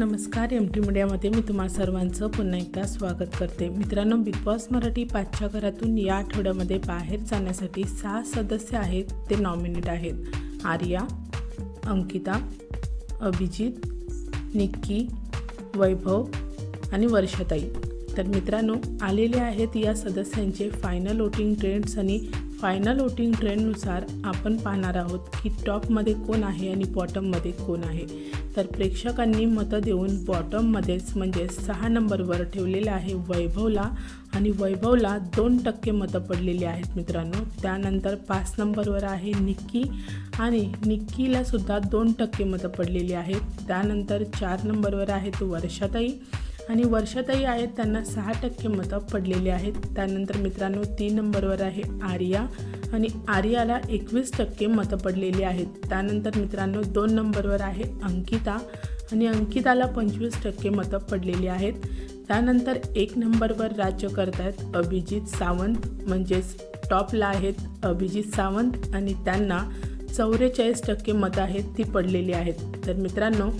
नमस्कार M T मीडियामध्ये मी तुम्हा सर्वांचं पुन्हा एकदा स्वागत करते. मित्रांनो बिग बॉस मराठी पाचच्या घरातून या आठवड्यामध्ये बाहेर जाण्यासाठी सहा सदस्य आहेत ते नॉमिनेट आहेत. आर्या अंकिता अभिजित निक्की वैभव आणि वर्षाताई. तर मित्रांनो आलेले आहेत या सदस्यांचे फायनल वोटिंग ट्रेंड्स आणि फायनल वोटिंग ट्रेंडनुसार आपण पाहणार आहोत की टॉपमध्ये कोण आहे आणि बॉटममध्ये कोण आहे. तर प्रेक्षकांनी मतं देऊन बॉटममध्येच म्हणजे सहा नंबरवर ठेवलेलं आहे वैभवला आणि वैभवला दोन टक्के मतं पडलेली आहेत मित्रांनो. त्यानंतर पाच नंबरवर आहे निक्की आणि निक्कीलासुद्धा दोन टक्के मतं पडलेली आहेत. त्यानंतर चार नंबरवर आहेत वर्षाताई आणि वर्षाताई आहेत त्यांना सहा टक्के मतं पडलेली आहेत. त्यानंतर मित्रांनो तीन नंबरवर आहे आर्या आणि आर्याला एकवीस टक्के मतं पडलेली आहेत. त्यानंतर मित्रांनो दोन नंबरवर आहे अंकिता आणि अंकिताला पंचवीस टक्के मतं पडलेली आहेत. त्यानंतर एक नंबरवर राज्य करत आहेत अभिजित सावंत म्हणजेच टॉपला आहेत अभिजित सावंत आणि त्यांना चौवेचाळीस टक्के मतं आहेत ती पडलेली आहेत. तर मित्रांनो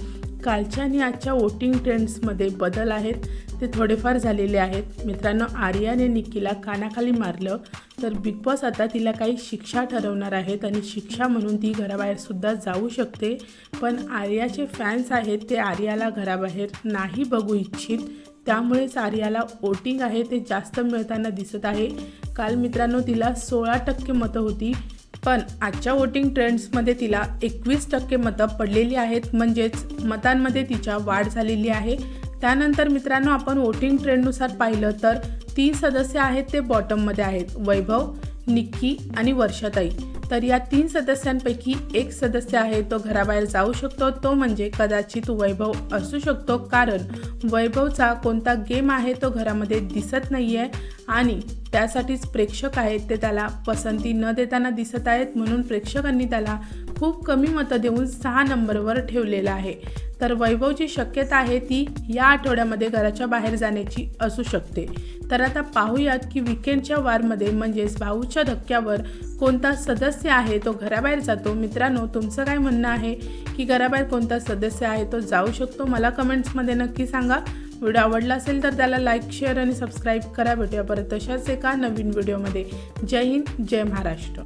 कालच्या आणि आजच्या वोटिंग ट्रेंड्समध्ये बदल आहेत ते थोडेफार झालेले आहेत. मित्रांनो आर्याने निक्कीला कानाखाली मारलं तर बिग बॉस आता तिला काही शिक्षा ठरवणार आहेत आणि शिक्षा म्हणून ती घराबाहेरसुद्धा जाऊ शकते. पण आर्याचे फॅन्स आहेत ते आर्याला घराबाहेर नाही बघू इच्छित. त्यामुळेच आर्याला वोटिंग आहे ते जास्त मिळताना दिसत आहे. काल मित्रांनो तिला सोळा टक्के मतं होती. पण आजच्या वोटिंग ट्रेंड्समध्ये तिला एकवीस टक्के मतं पडलेली आहेत. म्हणजेच मतांमध्ये तिच्या वाढ झालेली आहे. त्यानंतर मित्रांनो आपण वोटिंग ट्रेंडनुसार पाहिलं तर तीन सदस्य आहेत ते बॉटममध्ये आहेत. वैभव निक्की आणि वर्षाताई. तर या तीन सदस्यांपैकी एक सदस्य आहे तो घराबाहेर जाऊ शकतो. तो म्हणजे कदाचित वैभव असू शकतो. कारण वैभवचा कोणता गेम आहे तो घरामध्ये दिसत नाही आहे आणि त्यासाठीच प्रेक्षक आहेत ते त्याला पसंती न देताना दिसत आहेत म्हणून प्रेक्षकांनी त्याला खूप कमी मतं देऊन सहा नंबरवर ठेवलेलं आहे. तर वैभवची शक्यता आहे ती या आठवड्यामध्ये घराच्या बाहेर जाण्याची असू शकते. तर आता पाहूयात की विकेंडच्या वारमध्ये म्हणजेच भाऊच्या धक्क्यावर कोणता सदस्य आहे तो घराबाहेर जातो. मित्रांनो तुमचं काय म्हणणं आहे की घराबाहेर कोणता सदस्य आहे तो जाऊ शकतो? मला कमेंट्समध्ये नक्की सांगा. व्हिडिओ आवडला असेल तर त्याला लाईक शेअर आणि सबस्क्राईब करा. भेटूया परत तशाच एका नवीन व्हिडिओमध्ये. जय हिंद जय महाराष्ट्र.